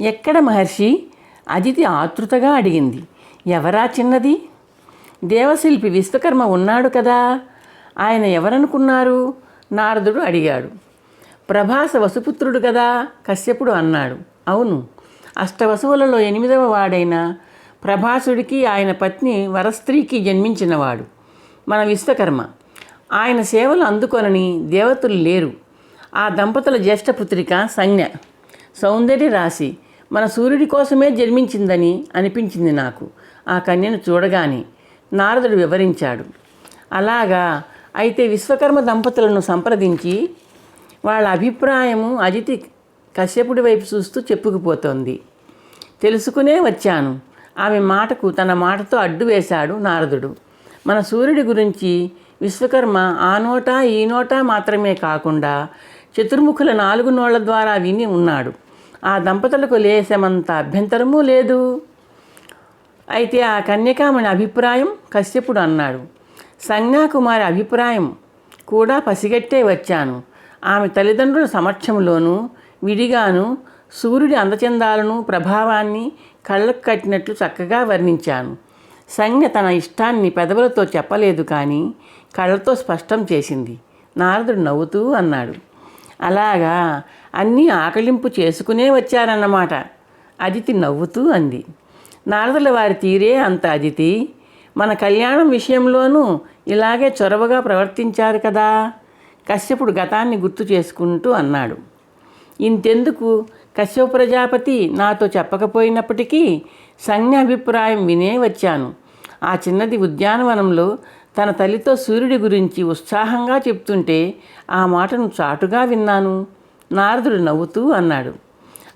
ఎక్కడ మహర్షి? అదితి ఆతృతగా అడిగింది. ఎవరా చిన్నది? దేవశిల్పి విశ్వకర్మ ఉన్నాడు కదా? ఆయన ఎవరనుకున్నారు? నారదుడు అడిగాడు. ప్రభాస వసుపుత్రుడు కదా? కశ్యపుడు అన్నాడు. అవును. అష్టవసువులలో ఎనిమిదవ వాడైన ప్రభాసుడికి ఆయన పత్ని వరస్త్రీకి జన్మించినవాడు. మన విశ్వకర్మ. ఆయన సేవలు అందుకొనని దేవతలు లేరు. ఆ దంపతుల జ్యేష్ఠపుత్రిక సంజ్ఞ. సౌందర్య రాశి. మన సూర్యుడి కోసమే జన్మించిందని అనిపించింది నాకు. ఆ కన్యను చూడగానే నారదుడు వివరించాడు. అలాగా అయితే విశ్వకర్మ దంపతులను సంప్రదించి వాళ్ళ అభిప్రాయము అజితి కశ్యపుడి వైపు చూస్తూ చెప్పుకుపోతోంది. తెలుసుకునే వచ్చాను. ఆమె మాటకు తన మాటతో అడ్డు వేశాడు నారదుడు. మన సూర్యుడి గురించి విశ్వకర్మ ఆ నోట ఈ నోటా మాత్రమే కాకుండా చతుర్ముఖుల నాలుగు నోళ్ళ ద్వారా విని ఉన్నాడు. ఆ దంపతులకు లేసమంత అభ్యంతరమూ లేదు. అయితే ఆ కన్యకామణి అభిప్రాయం కశ్యపుడు అన్నాడు. సంజ్ఞాకుమారి అభిప్రాయం కూడా పసిగట్టే వచ్చాను. ఆమె తల్లిదండ్రుల సమక్షంలోనూ విడిగాను సూర్యుడి అందచందాలను ప్రభావాన్ని కళ్ళకు కట్టినట్లు చక్కగా వర్ణించాను. సంజ్ఞ తన ఇష్టాన్ని పెదవులతో చెప్పలేదు కానీ కళ్ళతో స్పష్టం చేసింది. నారదుడు నవ్వుతూ అన్నాడు. అలాగా అన్నీ ఆకలింపు చేసుకునే వచ్చారన్నమాట. అదితి నవ్వుతూ అంది. నారదుల వారి తీరే అంత అదితి. మన కళ్యాణం విషయంలోనూ ఇలాగే చొరవగా ప్రవర్తించారు కదా. కశ్యపుడు గతాన్ని గుర్తు చేసుకుంటూ అన్నాడు. ఇంతెందుకు? కశ్యప ప్రజాపతి నాతో చెప్పకపోయినప్పటికీ సంజ్ఞాభిప్రాయం వినే వచ్చాను. ఆ చిన్నది ఉద్యానవనంలో తన తల్లితో సూర్యుడి గురించి ఉత్సాహంగా చెప్తుంటే ఆ మాటను చాటుగా విన్నాను. నారదుడు నవ్వుతూ అన్నాడు.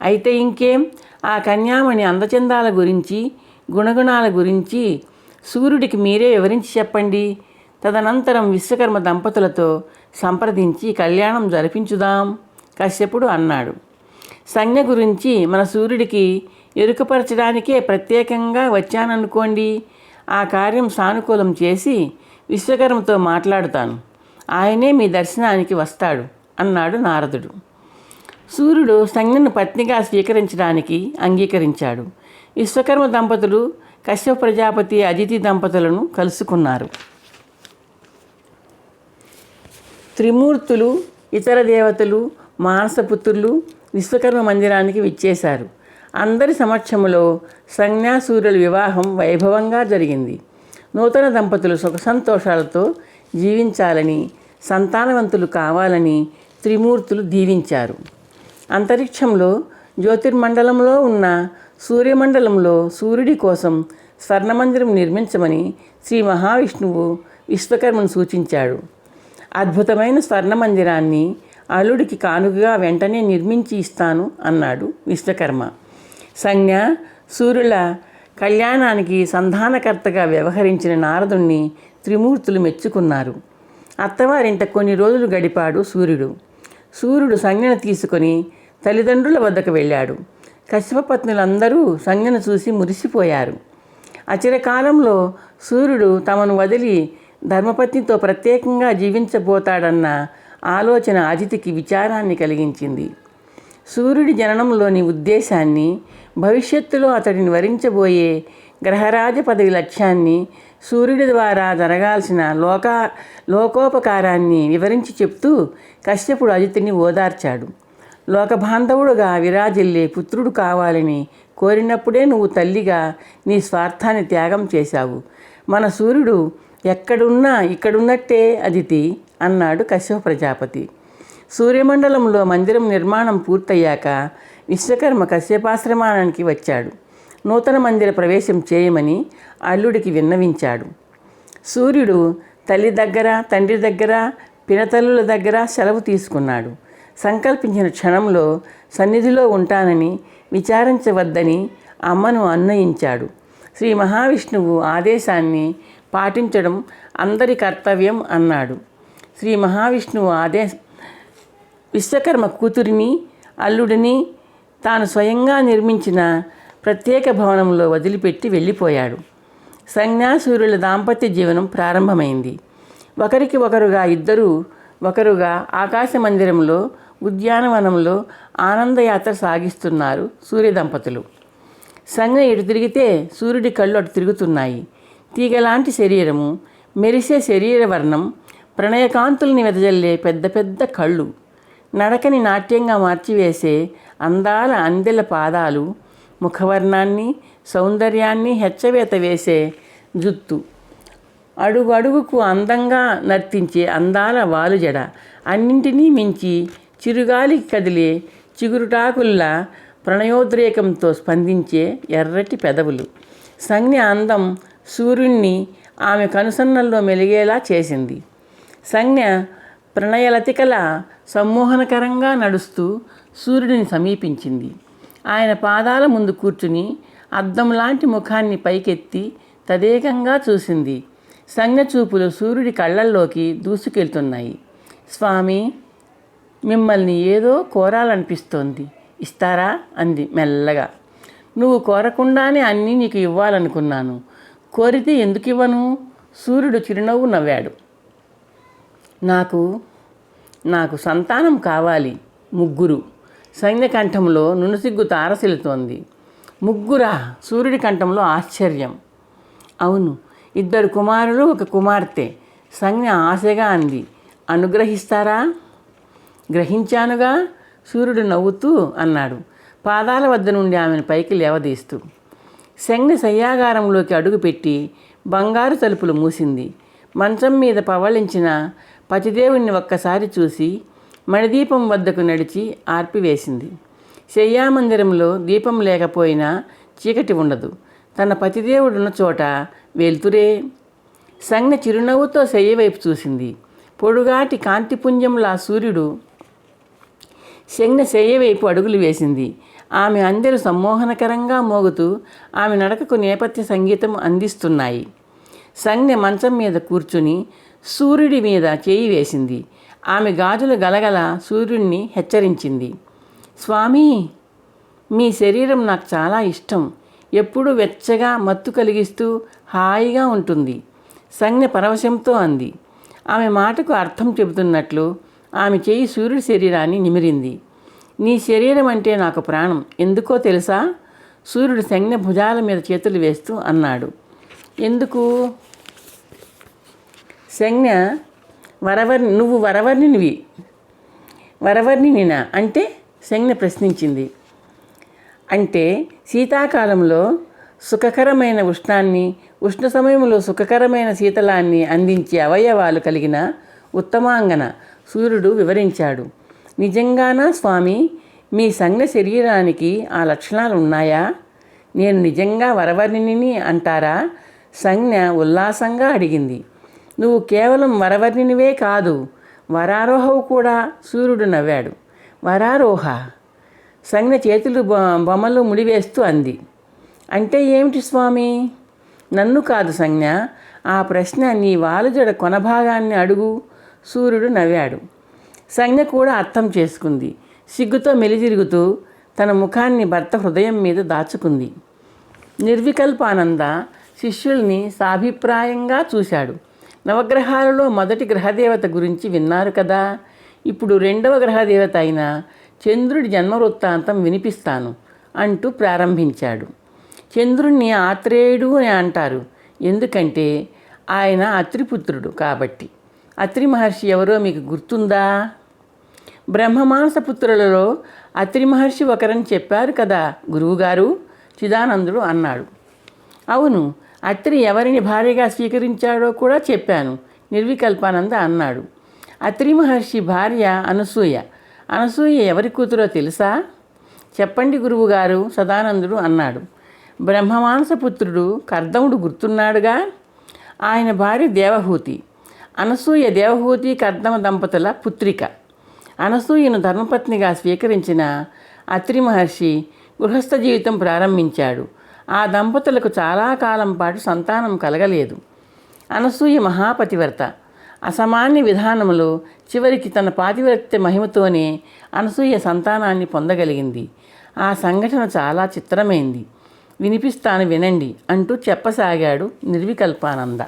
అయితే ఇంకేం? ఆ కన్యామణి అందచందాల గురించి గుణగుణాల గురించి సూర్యుడికి మీరే వివరించి చెప్పండి. తదనంతరం విశ్వకర్మ దంపతులతో సంప్రదించి కళ్యాణం జరిపించుదాం కశ్యపుడు అన్నాడు. సంజ్ఞ గురించి మన సూర్యుడికి ఎరుకపరచడానికే ప్రత్యేకంగా వచ్చాననుకోండి. ఆ కార్యం సానుకూలం చేసి విశ్వకర్మతో మాట్లాడుతాను. ఆయనే మీ దర్శనానికి వస్తాడు అన్నాడు నారదుడు. సూర్యుడు సంజ్ఞను పత్నిగా స్వీకరించడానికి అంగీకరించాడు. విశ్వకర్మ దంపతులు కశ్యప ప్రజాపతి అదితి దంపతులను కలుసుకున్నారు. త్రిమూర్తులు ఇతర దేవతలు మానసపుత్రులు విశ్వకర్మ మందిరానికి విచ్చేశారు. అందరి సమక్షంలో సంజ్ఞాసూర్యుల వివాహం వైభవంగా జరిగింది. నూతన దంపతులు సుఖ సంతోషాలతో జీవించాలని సంతానవంతులు కావాలని త్రిమూర్తులు దీవించారు. అంతరిక్షంలో జ్యోతిర్మండలంలో ఉన్న సూర్యమండలంలో సూర్యుడి కోసం స్వర్ణమందిరం నిర్మించమని శ్రీ మహావిష్ణువు విశ్వకర్మను సూచించాడు. అద్భుతమైన స్వర్ణ మందిరాన్ని అల్లుడికి కానుకగా వెంటనే నిర్మించి ఇస్తాను అన్నాడు విశ్వకర్మ. సంజ్ఞ సూర్యుల కళ్యాణానికి సంధానకర్తగా వ్యవహరించిన నారదుణ్ణి త్రిమూర్తులు మెచ్చుకున్నారు. అత్తవారింట కొన్ని రోజులు గడిపాడు సూర్యుడు. సూర్యుడు సంజ్ఞను తీసుకొని తల్లిదండ్రుల వద్దకు వెళ్ళాడు. కశ్యపత్నులందరూ సంజ్ఞను చూసి మురిసిపోయారు. అచిరకాలంలో సూర్యుడు తమను వదిలి ధర్మపత్నితో ప్రత్యేకంగా జీవించబోతాడన్న ఆలోచన అజితికి విచారాన్ని కలిగించింది. సూర్యుడి జననంలోని ఉద్దేశాన్ని భవిష్యత్తులో అతడిని వరించబోయే గ్రహరాజ పదవి లక్ష్యాన్ని సూర్యుడి ద్వారా జరగాల్సిన లోకా లోకోపకారాన్ని వివరించి చెప్తూ కశ్యపుడు అజితిని ఓదార్చాడు. లోకబాంధవుడుగా విరాజిల్లే పుత్రుడు కావాలని కోరినప్పుడే నువ్వు తల్లిగా నీ స్వార్థాన్ని త్యాగం చేశావు. మన సూర్యుడు ఎక్కడున్నా ఇక్కడున్నట్టే అదితి అన్నాడు కశ్యప ప్రజాపతి. సూర్యమండలంలో మందిరం నిర్మాణం పూర్తయ్యాక విశ్వకర్మ కశ్యపాశ్రమానికి వచ్చాడు. నూతన మందిర ప్రవేశం చేయమని అల్లుడికి విన్నవించాడు. సూర్యుడు తల్లి దగ్గర తండ్రి దగ్గర పినతల్లుల దగ్గర సెలవు తీసుకున్నాడు. సంకల్పించిన క్షణంలో సన్నిధిలో ఉంటానని విచారించవద్దని అమ్మను అన్నయించాడు శ్రీ మహావిష్ణువు ఆదేశాన్ని పాటించడం అందరి కర్తవ్యం అన్నాడు. శ్రీ మహావిష్ణువు ఆదేశ విశ్వకర్మ కూతురిని అల్లుడిని తాను స్వయంగా నిర్మించిన ప్రత్యేక భవనంలో వదిలిపెట్టి వెళ్ళిపోయాడు. సంజ్ఞాసూర్యుల దాంపత్య జీవనం ప్రారంభమైంది. ఒకరికి ఒకరుగా ఇద్దరు ఒకరుగా ఆకాశ మందిరంలో ఉద్యానవనంలో ఆనందయాత్ర సాగిస్తున్నారు సూర్య దంపతులు. సంజ్ఞ ఇటు తిరిగితే సూర్యుడి కళ్ళు అటు తిరుగుతున్నాయి. తీగలాంటి శరీరము మెరిసే శరీర వర్ణం ప్రణయకాంతుల్ని వెదజల్లే పెద్ద పెద్ద కళ్ళు. నడకని నాట్యంగా మార్చివేసే అందాల అందెల పాదాలు ముఖవర్ణాన్ని సౌందర్యాన్ని హెచ్చవేత వేసే జుత్తు. అడుగు అడుగుకు అందంగా నర్తించే అందాల వాలుజడ. అన్నింటినీ మించి చిరుగాలికి కదిలే చిగురుటాకుల్లా ప్రణయోద్రేకంతో స్పందించే ఎర్రటి పెదవులు. సంజ్ఞ అందం సూర్యుణ్ణి ఆమె కనుసన్నల్లో మెలిగేలా చేసింది. సంజ్ఞ ప్రణయలతికల సమ్మోహనకరంగా నడుస్తూ సూర్యుడిని సమీపించింది. ఆయన పాదాల ముందు కూర్చుని అద్దం లాంటి ముఖాన్ని పైకెత్తి తదేకంగా చూసింది. సంజ్ఞచూపులు సూర్యుడి కళ్ళల్లోకి దూసుకెళ్తున్నాయి. స్వామి మిమ్మల్ని ఏదో కోరాలనిపిస్తోంది. ఇస్తారా? అంది మెల్లగా. నువ్వు కోరకుండానే అన్నీ నీకు ఇవ్వాలనుకున్నాను. కోరితే ఎందుకు ఇవ్వను? సూర్యుడు చిరునవ్వు నవ్వాడు. నాకు నాకు సంతానం కావాలి ముగ్గురు. సైన్య కంఠంలో నునుసిగ్గు తారసిల్లుతోంది. ముగ్గురా సూర్యుడి కంఠంలో ఆశ్చర్యం. అవును ఇద్దరు కుమారులు ఒక కుమార్తె. సంజ్ఞ ఆశగా అంది. అనుగ్రహిస్తారా? గ్రహించానుగా సూర్యుడు నవ్వుతూ అన్నాడు. పాదాల వద్ద నుండి ఆమెను పైకి లేవదీస్తూ. సంజ్ఞ శయ్యాగారంలోకి అడుగుపెట్టి బంగారు తలుపులు మూసింది. మంచం మీద పవళించిన పతిదేవుణ్ణి ఒక్కసారి చూసి మణిదీపం వద్దకు నడిచి ఆర్పివేసింది. శయ్యామందిరంలో దీపం లేకపోయినా చీకటి ఉండదు. తన పతిదేవుడున్న చోట వెళ్తురే సంజ్ఞ చిరునవ్వుతో శయ్య వైపు చూసింది. పొడుగాటి కాంతిపుంజంలా సూర్యుడు శంజ్ఞ శయ్య వైపు అడుగులు వేసింది. ఆమె అందరూ సమ్మోహనకరంగా మోగుతూ ఆమె నడకకు నేపథ్య సంగీతం అందిస్తున్నాయి. సంజ్ఞ మంచం మీద కూర్చుని సూర్యుడి మీద చేయి వేసింది. ఆమె గాజులు గలగల సూర్యుడిని హెచ్చరించింది. స్వామి మీ శరీరం నాకు చాలా ఇష్టం. ఎప్పుడూ వెచ్చగా మత్తు కలిగిస్తూ హాయిగా ఉంటుంది సంజ్ఞ పరవశంతో అంది. ఆమె మాటకు అర్థం చెబుతున్నట్లు ఆమె చేయి సూర్యుడి శరీరాన్ని నిమిరింది. నీ శరీరం అంటే నాకు ప్రాణం. ఎందుకో తెలుసా? సూర్యుడు సంజ్ఞ భుజాల మీద చేతులు వేస్తూ అన్నాడు. ఎందుకు? సంజ్ఞ వరవర్ని నువ్వు వరవర్ణినివి వరవర్ణినినా అంటే సంజ్ఞ ప్రశ్నించింది. అంటే శీతాకాలంలో సుఖకరమైన ఉష్ణాన్ని ఉష్ణ సమయంలో సుఖకరమైన శీతలాన్ని అందించే అవయవాలు కలిగిన ఉత్తమాంగన సూర్యుడు వివరించాడు. నిజంగానా స్వామి? మీ సంజ్ఞ శరీరానికి ఆ లక్షణాలు ఉన్నాయా? నేను నిజంగా వరవర్ణిని అంటారా? సంజ్ఞ ఉల్లాసంగా అడిగింది. నువ్వు కేవలం వరవర్ణినివే కాదు వరారోహవు కూడా సూర్యుడు నవ్వాడు. వరారోహ సంజ్ఞ చేతులు బొ- బొమ్మలు ముడివేస్తూ అంది. అంటే ఏమిటి స్వామి? నన్ను కాదు సంజ్ఞ ఆ ప్రశ్న నీ వాలుజడ కొనభాగాన్ని అడుగు సూర్యుడు నవ్వాడు. సంజ్ఞ కూడా అర్థం చేసుకుంది. సిగ్గుతో మెలిజిరుగుతూ తన ముఖాన్ని భర్త హృదయం మీద దాచుకుంది. నిర్వికల్పానంద శిష్యుల్ని సాభిప్రాయంగా చూశాడు. నవగ్రహాలలో మొదటి గ్రహదేవత గురించి విన్నారు కదా. ఇప్పుడు రెండవ గ్రహదేవత అయిన చంద్రుడి జన్మ వృత్తాంతం వినిపిస్తాను అంటూ ప్రారంభించాడు. చంద్రుణ్ణి ఆత్రేయుడు అని అంటారు. ఎందుకంటే ఆయన అత్రిపుత్రుడు కాబట్టి. అత్రి మహర్షి ఎవరో మీకు గుర్తుందా? బ్రహ్మమానస పుత్రులలో అత్రి మహర్షి ఒకరని చెప్పారు కదా గురువుగారు చిదానందుడు అన్నాడు. అవును అత్రి ఎవరిని భార్యగా స్వీకరించాడో కూడా చెప్పాను. నిర్వికల్పానంద అన్నాడు. అత్రి మహర్షి భార్య అనసూయ. అనసూయ ఎవరి కూతురో తెలుసా? చెప్పండి గురువుగారు సదానందుడు అన్నాడు. బ్రహ్మమానస పుత్రుడు కర్దముడు గుర్తున్నాడుగా? ఆయన భార్య దేవహూతి. అనసూయ దేవహూతి కర్దమ దంపతుల పుత్రిక. అనసూయను ధర్మపత్నిగా స్వీకరించిన అత్రి మహర్షి గృహస్థ జీవితం ప్రారంభించాడు. ఆ దంపతులకు చాలా కాలం పాటు సంతానం కలగలేదు. అనసూయ మహాపతివర్త. అసమాన్య విధానములో చివరికి తన పాతివ్రత్య మహిమతోనే అనసూయ సంతానాన్ని పొందగలిగింది. ఆ సంఘటన చాలా చిత్రమైంది. వినిపిస్తాను వినండి అంటూ చెప్పసాగాడు నిర్వికల్పానంద.